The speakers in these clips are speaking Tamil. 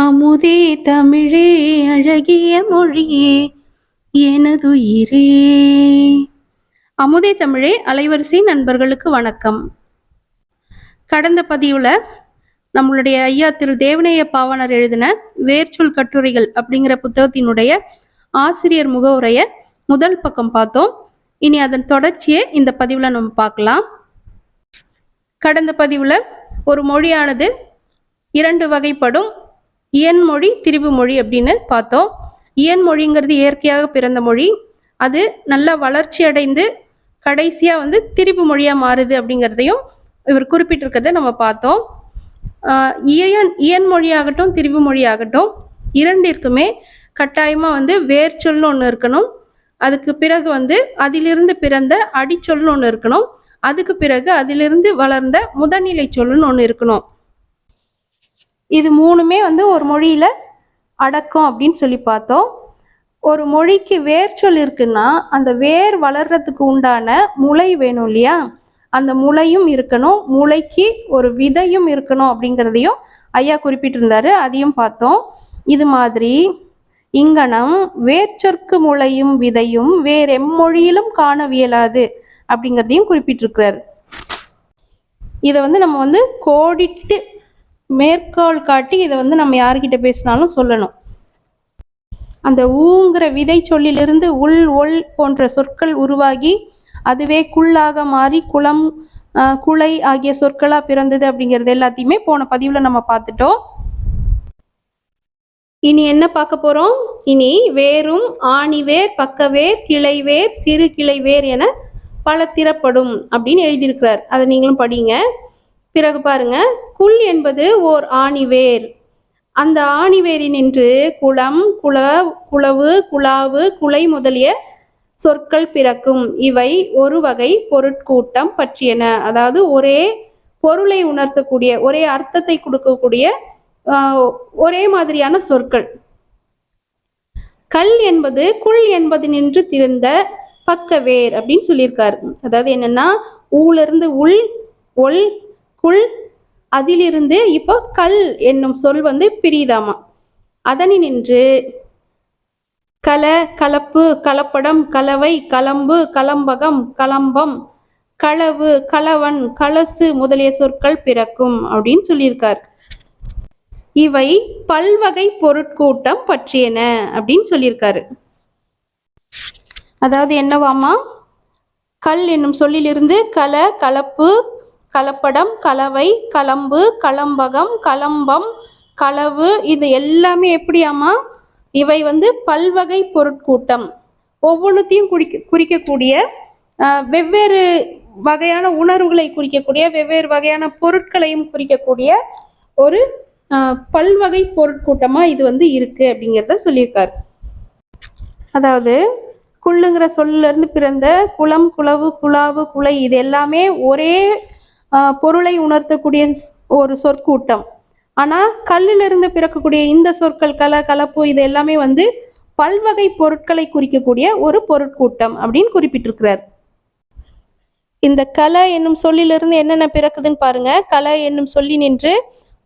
அமுதே தமிழே அழகிய மொழியே எனதுயிரே. அமுதே தமிழே அலைவரிசை நண்பர்களுக்கு வணக்கம். கடந்த பதிவில் நம்மளுடைய ஐயா திரு தேவநேய பாவனர் எழுதின வேர்ச்சொல் கட்டுரைகள் அப்படிங்கிற புத்தகத்தினுடைய ஆசிரியர் முகவுரையை முதல் பக்கம் பார்த்தோம். இனி அதன் தொடர்ச்சியை இந்த பதிவில் நம்ம பார்க்கலாம். கடந்த பதிவில் ஒரு மொழியானது இரண்டு வகைப்படும். இயன்மொழி திரிபு மொழி அப்படின்னு பார்த்தோம். இயன்மொழிங்கிறது இயற்கையாக பிறந்த மொழி. அது நல்லா வளர்ச்சி அடைந்து கடைசியாக வந்து திரிபு மொழியாக மாறுது அப்படிங்கிறதையும் இவர் குறிப்பிட்டிருக்கிறத நம்ம பார்த்தோம். ஆஹ் இயன் இயன்மொழியாகட்டும் திரிபு மொழியாகட்டும் இரண்டிற்குமே கட்டாயமாக வந்து வேர்ச்சொல்னு ஒன்று இருக்கணும். அதுக்கு பிறகு வந்து அதிலிருந்து பிறந்த அடிச்சொல்னு ஒன்று இருக்கணும். அதுக்கு பிறகு அதிலிருந்து வளர்ந்த முதல்நிலை சொல்லுன்னு ஒன்று இருக்கணும். இது மூணுமே வந்து ஒரு மொழியில் அடக்கம் அப்படின்னு சொல்லி பார்த்தோம். ஒரு மொழிக்கு வேர்ச்சொல் இருக்குன்னா அந்த வேர் வளர்றதுக்கு உண்டான முளை வேணும் இல்லையா? அந்த முளையும் இருக்கணும் முளைக்கு ஒரு விதையும் இருக்கணும் அப்படிங்கிறதையும் ஐயா குறிப்பிட்டிருந்தாரு அதையும் பார்த்தோம். இது மாதிரி இங்கனம் வேர்ச்சொற்கு முளையும் விதையும் வேற எம்மொழியிலும் காணவியலாது அப்படிங்கிறதையும் குறிப்பிட்டிருக்கிறார். இதை வந்து நம்ம வந்து கோடிட்டு மேற்கோள் காட்டி இதை வந்து நம்ம யார்கிட்ட பேசினாலும் சொல்லணும். அந்த ஊங்கிற விதை சொல்லிலிருந்து உள் ஒள் போன்ற சொற்கள் உருவாகி அதுவே குள்ளாக மாறி குளம் குலை ஆகிய சொற்களா பிறந்தது அப்படிங்கிறது எல்லாத்தையுமே போன பதிவுல நம்ம பார்த்துட்டோம். இனி என்ன பார்க்க போறோம்? இனி வேரும் ஆணிவேர் பக்கவேர் கிளைவேர் சிறு கிளைவேர் என பல திறப்படும் அப்படின்னு எழுதியிருக்கிறார். அதை நீங்களும் படிங்க. பிறகு பாருங்க குல் என்பது ஓர் ஆணிவேர். அந்த ஆணிவேரினின்று குளம் குள குளவு குழாவு குலை முதலிய சொற்கள் பிறக்கும். இவை ஒரு வகை பொருட்கூட்டம் பற்றியன. அதாவது ஒரே பொருளை உணர்த்தக்கூடிய ஒரே அர்த்தத்தை கொடுக்கக்கூடிய ஆஹ், ஒரே மாதிரியான சொற்கள். கல் என்பது குள் என்பது நின்று திறந்த பக்கவேர் அப்படின்னு சொல்லியிருக்காரு. அதாவது என்னன்னா ஊல இருந்து உள் ஒல் குள் அதிலிருந்து இப்போ கல் என்னும் சொல் வந்து பிரியுதாமா? அதனின்று கல கலப்பு கலப்படம் கலவை கலம்பு கலம்பகம் கலம்பம் களவு களவன் கலசு முதலிய சொற்கள் பிறக்கும் அப்படின்னு சொல்லியிருக்கார். இவை பல்வகை பொருட்கூட்டம் பற்றியன அப்படின்னு சொல்லியிருக்காரு. அதாவது என்னவாமா? கல் என்னும் சொல்லிலிருந்து கல கலப்பு கலப்படம் கலவை கலம்பு கலம்பகம் கலம்பம் களவு இது எல்லாமே எப்படியாமா இவை வந்து பல்வகை பொருட்கூட்டம். ஒவ்வொன்றுத்தையும் குறிக்க குறிக்கக்கூடிய வெவ்வேறு வகையான உணர்வுகளை குறிக்கக்கூடிய வெவ்வேறு வகையான பொருட்களையும் குறிக்கக்கூடிய ஒரு பல்வகை பொருட்கூட்டமா இது வந்து இருக்கு அப்படிங்கிறத சொல்லியிருக்காரு. அதாவது குள்ளுங்கிற சொல்லிருந்து பிறந்த குளம் குளவு குழாவு குலை இது எல்லாமே ஒரே பொருளை உணர்த்தக்கூடிய ஒரு சொற்கூட்டம். ஆனா கல்லிலிருந்து பிறக்கக்கூடிய இந்த சொற்கள் கல கலப்பு இது எல்லாமே வந்து பல்வகை பொருட்களை குறிக்கக்கூடிய ஒரு பொருட்கூட்டம் அப்படின்னு குறிப்பிட்டிருக்கிறார். இந்த கலை என்னும் சொல்லிலிருந்து என்னென்ன பிறக்குதுன்னு பாருங்க. கலை என்னும் சொல்லி நின்று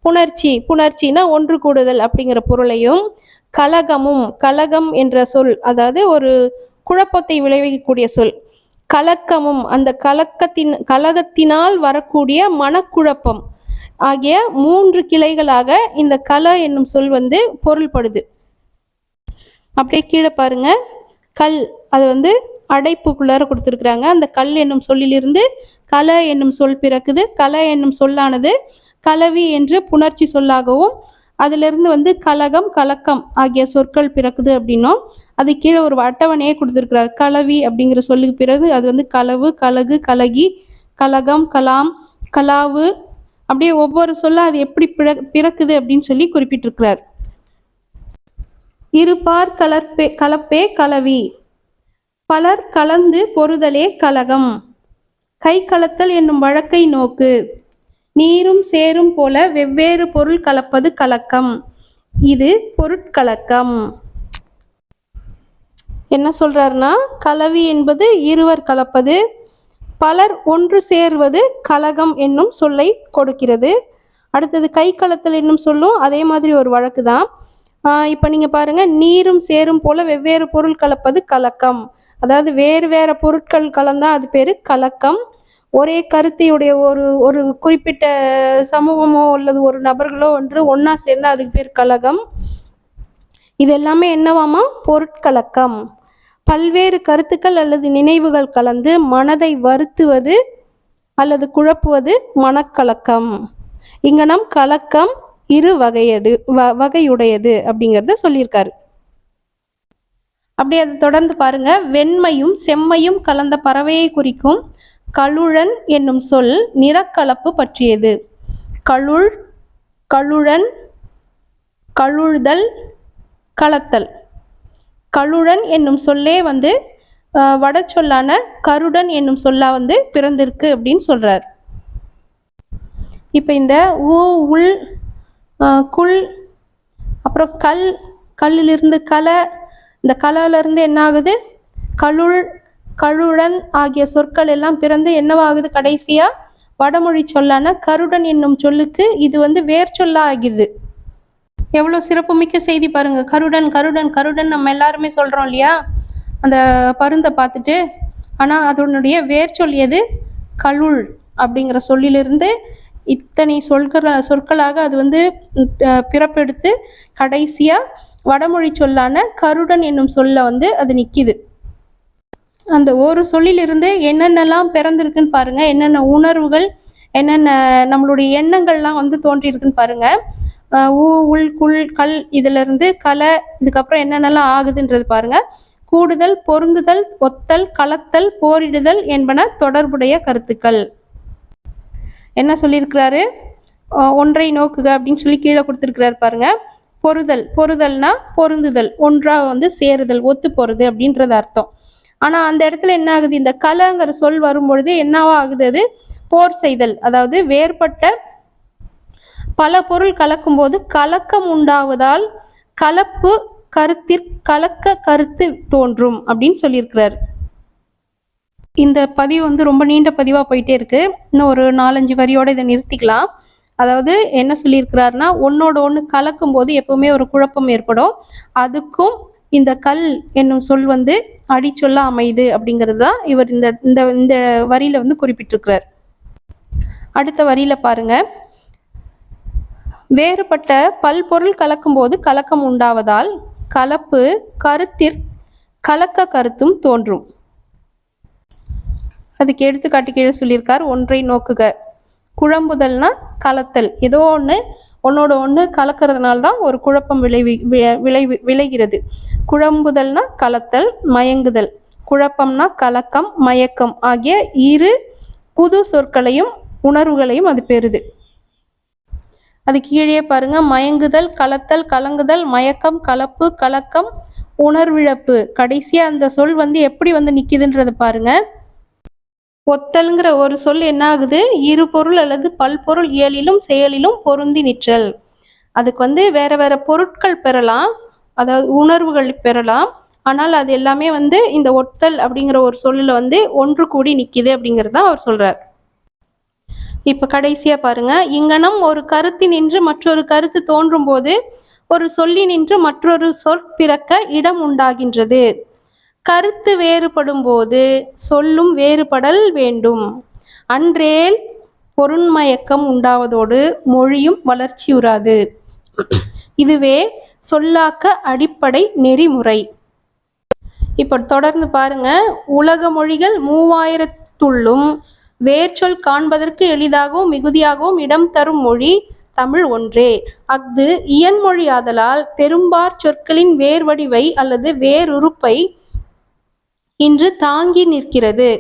புணர்ச்சி புணர்ச்சினா ஒன்று கூடுதல் அப்படிங்கிற பொருளையும் கலகமும் கலகம் என்ற சொல் அதாவது ஒரு குழப்பத்தை விளைவிக்கக்கூடிய சொல். கலக்கமும் அந்த கலக்கத்தின் கலகத்தினால் வரக்கூடிய மனக்குழப்பம் ஆகிய மூன்று கிளைகளாக இந்த கல என்னும் சொல் வந்து பொருள்படுது. அப்படியே கீழே பாருங்க. கல் அது வந்து அடைப்புக்குள்ளார கொடுத்துருக்குறாங்க. அந்த கல் என்னும் சொல்லிலிருந்து கல என்னும் சொல் பிறக்குது. கல என்னும் சொல்லானது கலவி என்று புணர்ச்சி சொல்லாகவும் அதிலிருந்து வந்து கலகம் கலக்கம் ஆகிய சொற்கள் பிறக்குது அப்படின்னும். அது கீழே ஒரு அட்டவணையே கொடுத்துருக்கிறார். கலவி அப்படிங்கிற சொல்லுக்கு பிறகு அது வந்து களவு கலகு கலகி கலகம் கலாம் கலாவு. அப்படியே ஒவ்வொரு சொல்ல அது எப்படி பிற பிறக்குது அப்படின்னு சொல்லி குறிப்பிட்டிருக்கிறார். இருபார் கலப்பே கலப்பே கலவி. பலர் கலந்து பொறுதலே கலகம். கை கலத்தல் என்னும் வழக்கை நோக்கு. நீரும் சேரும் போல வெவ்வேறு பொருள் கலப்பது கலக்கம். இது பொருட்கலக்கம். என்ன சொல்றாருன்னா கலவி என்பது இருவர் கலப்பது பலர் ஒன்று சேர்வது கலகம் என்னும் சொல்லை கொடுக்கிறது. அடுத்தது கை கலத்தல் என்னும் சொல்லும் அதே மாதிரி ஒரு வழக்கு தான். இப்போ நீங்கள் பாருங்கள் நீரும் சேரும் போல வெவ்வேறு பொருள் கலப்பது கலக்கம். அதாவது வேறு வேறு பொருட்கள் கலந்தால் அது பேர் கலக்கம். ஒரே கருத்தையுடைய ஒரு ஒரு குறிப்பிட்ட சமூகமோ அல்லது ஒரு நபர்களோ ஒன்று ஒன்றா சேர்ந்தா அதுக்கு பேர் கழகம். இது எல்லாமே என்னவாமா? பொருட்கலக்கம். பல்வேறு கருத்துக்கள் அல்லது நினைவுகள் கலந்து மனதை வருத்துவது அல்லது குழப்புவது மனக்கலக்கம். இங்கனம் கலக்கம் இரு வகையடு வ வகையுடையது அப்படிங்கிறத சொல்லியிருக்காரு. அப்படியே அதை தொடர்ந்து பாருங்க. வெண்மையும் செம்மையும் கலந்த பறவையை குறிக்கும் கழுழன் என்னும் சொல் நிறக்கலப்பு பற்றியது. கழுள் கழுழன் கழுழ்தல் கலத்தல். கழுழன் என்னும் சொல்லே வந்து வடச்சொல்லான கருடன் என்னும் சொல்லா வந்து பிறந்திருக்கு அப்படின்னு சொல்கிறார் இப்போ இந்த ஊ உள் குள் அப்புறம் கல் கல்லிலிருந்து கலை இந்த கலையிலிருந்து என்ன ஆகுது கழுள் கழுடன் ஆகிய சொற்கள் எல்லாம் பிறந்து என்னவாகுது கடைசியா? வடமொழி சொல்லான கருடன் என்னும் சொல்லுக்கு இது வந்து வேர் சொல்லா ஆகிது எவ்வளோ சிறப்புமிக்க செய்தி பாருங்க. கருடன் கருடன் கருடன் நம்ம எல்லாருமே சொல்றோம் இல்லையா? அந்த பருந்தை பார்த்துட்டு ஆனால் அதனுடைய வேர் சொல் எது? கழுள் அப்படிங்கிற சொல்லிலிருந்து இத்தனை சொல்கிற சொற்களாக அது வந்து பிறப்பெடுத்து கடைசியாக வடமொழி சொல்லான கருடன் என்னும் சொல்ல வந்து அது நிற்கிது அந்த ஒரு சொல்லிலிருந்து என்னென்னலாம் பிறந்திருக்குன்னு பாருங்க. என்னென்ன உணர்வுகள் என்னென்ன நம்மளுடைய எண்ணங்கள்லாம் வந்து தோன்றியிருக்குன்னு பாருங்க. ஊ உள் குள் கல் இதிலிருந்து கலை இதுக்கப்புறம் என்னென்னலாம் ஆகுதுன்றது பாருங்க. கூடுதல் பொருந்துதல் ஒத்தல் கலத்தல் போரிடுதல் என்பன தொடர்புடைய கருத்துக்கள். என்ன சொல்லியிருக்கிறாரு? ஒன்றை நோக்குக அப்படின்னு சொல்லி கீழே கொடுத்துருக்கிறாரு பாருங்க. பொருதல் பொருதல்னா பொருந்துதல் ஒன்றா வந்து சேருதல் ஒத்து போறது அப்படின்றது அர்த்தம். ஆனா அந்த இடத்துல என்ன ஆகுது? இந்த கலங்கிற சொல் வரும்பொழுது என்னவா ஆகுது அது? போர் செய்தல். அதாவது வேறுபட்ட பல பொருள் கலக்கும்போது கலக்கம் உண்டாவதால் கலப்பு கருத்திற் கலக்க கருத்து தோன்றும் அப்படின்னு சொல்லியிருக்கிறார். இந்த பதிவு வந்து ரொம்ப நீண்ட பதிவாக போயிட்டே இருக்கு. இன்னும் ஒரு நாலஞ்சு வரியோட இதை நிறுத்திக்கலாம். அதாவது என்ன சொல்லியிருக்கிறாருன்னா ஒன்னோட ஒன்று கலக்கும் போது எப்பவுமே ஒரு குழப்பம் ஏற்படும். அதுக்கும் இந்த கல் என்னும் சொல் வந்து அடிச்சொல்ல அமையுது அப்படிங்கிறது தான் இவர் இந்த இந்த இந்த வரியில வந்து குறிப்பிட்டிருக்கிறார். அடுத்த வரியில பாருங்க. வேறுபட்ட பல்பொருள் கலக்கும்போது கலக்கம் உண்டாவதால் கலப்பு கருத்திற் கலக்க கருத்தும் தோன்றும். அதுக்கு எடுத்துக்காட்டு கீழே சொல்லியிருக்கார் ஒன்றை நோக்குக. குழம்புதல்னா கலத்தல். ஏதோ ஒன்று ஒன்னோட ஒன்று கலக்கிறதுனால தான் ஒரு குழப்பம் விளைவி வி- விளைகிறது. குழம்புதல்னா கலத்தல் மயங்குதல். குழப்பம்னா கலக்கம் மயக்கம் ஆகிய இரு புது சொற்களையும் உணர்வுகளையும் அது பெறுது. அது கீழே பாருங்க. மயங்குதல் கலத்தல் கலங்குதல் மயக்கம் கலப்பு கலக்கம் உணர்விழப்பு. கடைசியாக அந்த சொல் வந்து எப்படி வந்து நிற்கிதுன்றதை பாருங்கள் ஒத்தல்ங்கிற ஒரு சொல் என்ன ஆகுது இரு பொருள் அல்லது பல்பொருள் இயலிலும் செயலிலும் பொருந்தி நிற்றல். அதுக்கு வந்து வேற வேற பொருட்கள் பெறலாம். அதாவது உணர்வுகள் பெறலாம். ஆனால் அது எல்லாமே வந்து இந்த ஒத்தல் அப்படிங்கிற ஒரு சொல்லில் வந்து ஒன்று கூடி நிற்கிது அப்படிங்கிறது தான் அவர் சொல்கிறார் இப்போ கடைசியாக பாருங்க. இங்கனம் ஒரு கருத்தினின்று மற்றொரு கருத்து தோன்றும் போது ஒரு சொல்லினின்று மற்றொரு சொற் பிறக்க இடம் உண்டாகின்றது. கருத்து வேறுபடும் போது சொல்லும் வேறுபடல் வேண்டும். அன்றேல் பொருண்மயக்கம் உண்டாவதோடு மொழியும் வளர்ச்சியுறாது. இதுவே சொல்லாக்க அடிப்படை நெறிமுறை. இப்போ தொடர்ந்து பாருங்க. உலக மொழிகள் மூவாயிரத்துள்ளும் வேர்ச்சொல் காண்பதற்கு எளிதாகவும் மிகுதியாகவும் இடம் தரும் மொழி தமிழ் ஒன்றே. அஃது இயன்மொழியாதலால் பெரும்பாற் சொற்களின் வேர்வடிவை அல்லது வேறுறுப்பை இன்று தாங்கி நிற்கிறது.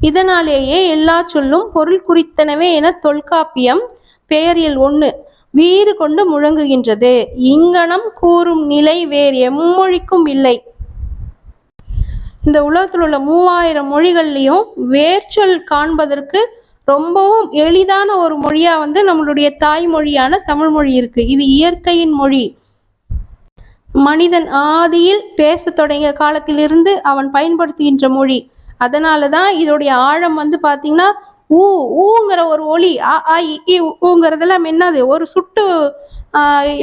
இதனாலேயே எல்லா சொல்லும் பொருள் குறித்தனவே என தொல்காப்பியம் பெயரியல் ஒன்று வீறு கொண்டு முழங்குகின்றது. இங்கனம் கூறும் நிலை வேறு எம்மொழிக்கும் இல்லை. இந்த உலகத்தில் உள்ள மூவாயிரம் மொழிகள்லையும் வேர்ச்சொல் காண்பதற்கு ரொம்பவும் எளிதான ஒரு மொழியா வந்து நம்மளுடைய தாய்மொழியான தமிழ் மொழி இருக்கு. இது இயற்கையின் மொழி. மனிதன் ஆதியில் பேசத் தொடங்கிய காலத்திலிருந்து அவன் பயன்படுத்துகின்ற மொழி. அதனால தான் இதோடைய ஆழம் வந்து பார்த்தீங்கன்னா ஊ ஊங்கிற ஒரு ஒளி அ ஆ இ ஊங்கிறதெல்லாம் என்னது? ஒரு சுட்டு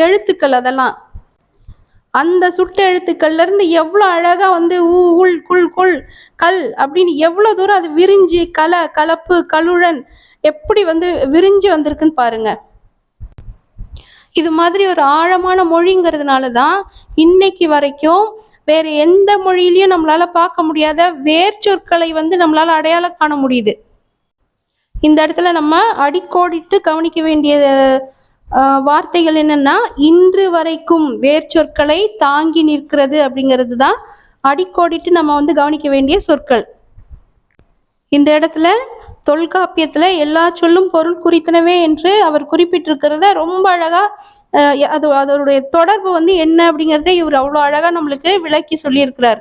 எழுத்துக்கள் அதெல்லாம். அந்த சுட்டு எழுத்துக்கள்ல இருந்து எவ்வளோ அழகா வந்து ஊ உள் குள் குள் கல் அப்படின்னு எவ்வளோ தூரம் அது விரிஞ்சு கல கலப்பு கலுழன் எப்படி வந்து விரிஞ்சு வந்திருக்குன்னு பாருங்க. இது மாதிரி ஒரு ஆழமான மொழிங்கிறதுனால தான் இன்னைக்கு வரைக்கும் வேற எந்த மொழியிலையும் நம்மளால பார்க்க முடியாத வேர்ச்சொற்களை வந்து நம்மளால அடையாளம் காண முடியுது. இந்த இடத்துல நம்ம அடிக்கோடிட்டு கவனிக்க வேண்டிய வார்த்தைகள் என்னன்னா இன்று வரைக்கும் வேர்ச்சொற்களை தாங்கி நிற்கிறது அப்படிங்கிறது தான் அடிக்கோடிட்டு நம்ம வந்து கவனிக்க வேண்டிய சொற்கள். இந்த இடத்துல தொல்காப்பியத்துல எல்லா சொல்லும் பொருள் குறித்தனவே என்று அவர் குறிப்பிட்டிருக்கிறத ரொம்ப அழகா அது அதனுடைய தொடர்பு வந்து என்ன அப்படிங்கறத இவர் அவ்வளோ அழகா நம்மளுக்கு விளக்கி சொல்லியிருக்கிறார்.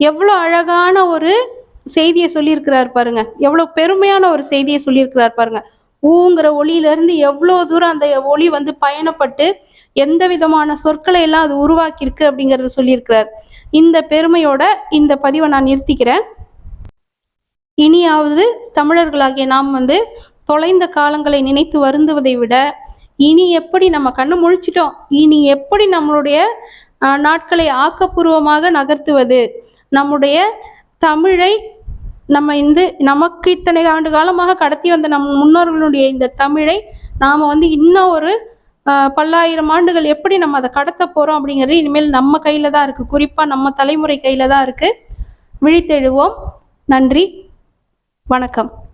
எவ்வளோ அழகான ஒரு செய்தியை சொல்லியிருக்கிறார் பாருங்க. எவ்வளோ பெருமையான ஒரு செய்தியை சொல்லியிருக்கிறார் பாருங்க. ஊங்கிற ஒளியிலிருந்து எவ்வளோ தூரம் அந்த ஒளி வந்து பயணப்பட்டு எந்த விதமான சொற்களை எல்லாம் அது உருவாக்கியிருக்கு அப்படிங்கறத சொல்லியிருக்கிறார். இந்த பெருமையோட இந்த பதிவை நான் நிறுத்திக்கிறேன். இனியாவது தமிழர்களாகிய நாம் வந்து தொலைந்த காலங்களை நினைத்து வருந்துவதை விட இனி எப்படி நம்ம கண்ணு முழிச்சிட்டோம் இனி எப்படி நம்மளுடைய நாட்களை ஆக்கப்பூர்வமாக நகர்த்துவது நம்முடைய தமிழை நம்ம இந்த நமக்கு இத்தனை ஆண்டு காலமாக கடத்தி வந்த நம் முன்னோர்களுடைய இந்த தமிழை நாம் வந்து இன்னும் ஒரு பல்லாயிரம் ஆண்டுகள் எப்படி நம்ம அதை கடத்த போகிறோம் அப்படிங்கிறது இனிமேல் நம்ம கையில் தான் இருக்குது குறிப்பாக நம்ம தலைமுறை கையில் தான் இருக்குது விழித்தெழுவோம். நன்றி. வணக்கம்.